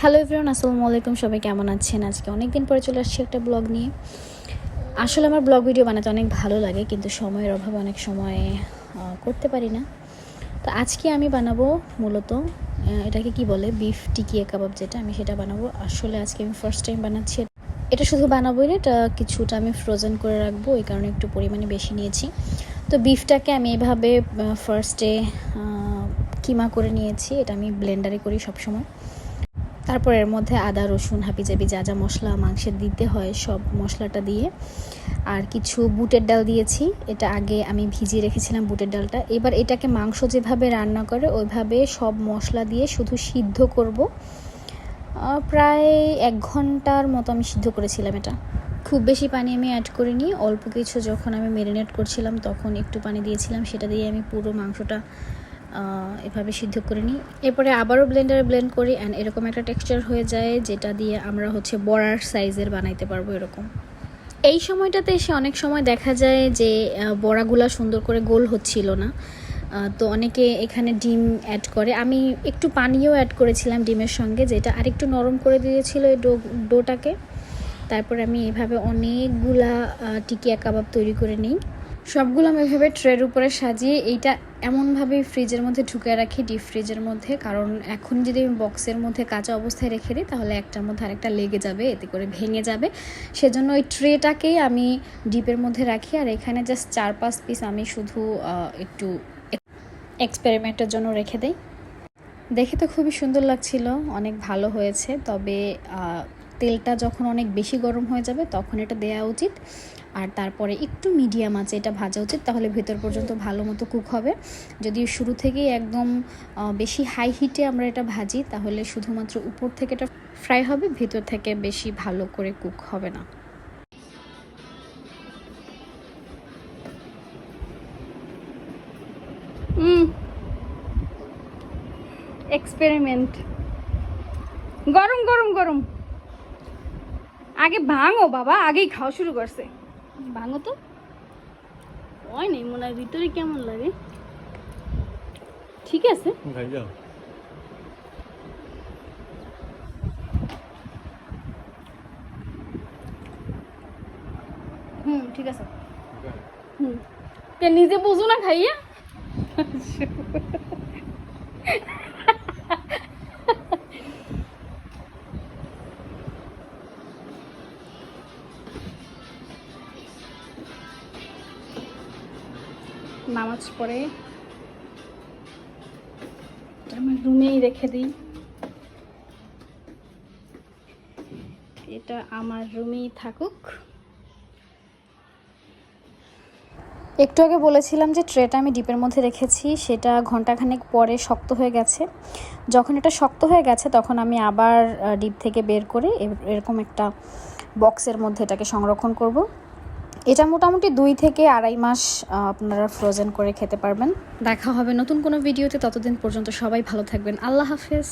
Hello everyone আসসালামু আলাইকুম। সবাই কেমন আছেন? আজকে অনেক দিন পরে চলে আসছি একটা ব্লগ নিয়ে। আসলে আমার ব্লগ ভিডিও বানাতে অনেক ভালো লাগে, কিন্তু সময়ের অভাবে অনেক সময় করতে পারি না। তো আজকে আমি বানাবো মূলত এটাকে কি বলে? বিফ টিকিয়ে কাবাব যেটা, আমি সেটা বানাবো। আসলে আজকে আমি ফার্স্ট টাইম বানাচ্ছি এটা। শুধু বানাবোই না, এটা কিছুটা আমি ফ্রোজেন করে রাখব, এই কারণে একটু পরিমাণে বেশি নিয়েছি। তো বিফটাকে আমি এভাবে ফার্স্টে কিমা করে নিয়েছি, এটা আমি ব্লেন্ডারে করি সবসময়। তারপর এর মধ্যে আদা, রসুন, হাবিজাবি, যা যা মশলা মাংসের দিতে হয়, সব মশলাটা দিয়ে। আর কিছু বুটের ডাল দিয়েছি। এটা আগে আমি ভিজিয়ে রেখেছিলাম বুটের ডালটা। এবার এটাকে মাংস যেভাবে রান্না করে, ওইভাবে সব মশলা দিয়ে শুধু সিদ্ধ করব। প্রায় এক ঘণ্টার মতো আমি সিদ্ধ করেছিলাম এটা। খুব বেশি পানি আমি অ্যাড করিনি। অল্প কিছু যখন আমি মেরিনেট করছিলাম, তখন একটু পানি দিয়েছিলাম। সেটা দিয়ে আমি পুরো মাংসটা এভাবে সিদ্ধ করে নিই। এরপরে আবারও ব্লেন্ডারে ব্লেন্ড করি অ্যান্ড এরকম একটা টেক্সচার হয়ে যায় যেটা দিয়ে আমরা হচ্ছে বড়ার সাইজের বানাইতে পারব এরকম। এই সময়টাতে এসে অনেক সময় দেখা যায় যে বড়াগুলা সুন্দর করে গোল হচ্ছিল না। তো অনেকে এখানে ডিম অ্যাড করে। আমি একটু পানিও অ্যাড করেছিলাম ডিমের সঙ্গে, যেটা আরেকটু নরম করে দিয়েছিল এই ডো, ডোটাকে। তারপরে আমি এভাবে অনেকগুলা টিকিয়া কাবাব তৈরি করে নিই। সবগুলো আমি এভাবে ট্রের উপরে সাজিয়ে এইটা এমনভাবেই ফ্রিজের মধ্যে ঢুকে রাখি ডিপ ফ্রিজের মধ্যে। কারণ এখন যদি আমি বক্সের মধ্যে কাঁচা অবস্থায় রেখে দিই, তাহলে একটার মধ্যে আরেকটা লেগে যাবে, এতে করে ভেঙে যাবে। সেজন্য ওই ট্রেটাকেই আমি ডিপের মধ্যে রাখি। আর এখানে জাস্ট চার পাঁচ পিস আমি শুধু একটু এক্সপেরিমেন্টের জন্য রেখে দিই। দেখে তো খুবই সুন্দর লাগছিল, অনেক ভালো হয়েছে। তবে তেলটা যখন অনেক বেশি গরম হয়ে যাবে, তখন এটা দেওয়া উচিত। আর তারপরে একটু মিডিয়াম আছে, এটা ভাজা উচিত, তাহলে ভেতর পর্যন্ত ভালো মতো কুক হবে। যদি শুরু থেকেই একদম বেশি হাই হিটে আমরা এটা ভাজি, তাহলে শুধুমাত্র উপর থেকে এটা ফ্রাই হবে, ভেতর থেকে বেশি ভালো করে কুক হবে না। এক্সপেরিমেন্ট গরম গরম গরম। আগে ভাঙো বাবা, আগেই খাওয়া শুরু করছে। ভাঙো তো। হয় নেই মনে হয় ভিতরে কেমন লাগে। ঠিক আছে। খাই যাও। হুম ঠিক আছে। হুম। কে নিজে বুঝো না খাইয়া। নামাজ পড়ে। আমার রুমেই রেখে দিই। এটা আমার রুমেই থাকুক। একটু আগে বলেছিলাম যে ট্রেটা আমি ডিপের মধ্যে রেখেছি, সেটা ঘন্টাখানেক পরে শক্ত হয়ে গেছে। যখন এটা শক্ত হয়ে গেছে, তখন আমি আবার ডিপ থেকে বের করে এরকম একটা বক্সের মধ্যে এটাকে সংরক্ষণ করব। এটা মোটামুটি দুই থেকে আড়াই মাস আপনারা ফ্রোজেন করে খেতে পারবেন। দেখা হবে নতুন কোনো ভিডিওতে ততদিন পর্যন্ত সবাই ভালো থাকবেন। আল্লাহ হাফেজ।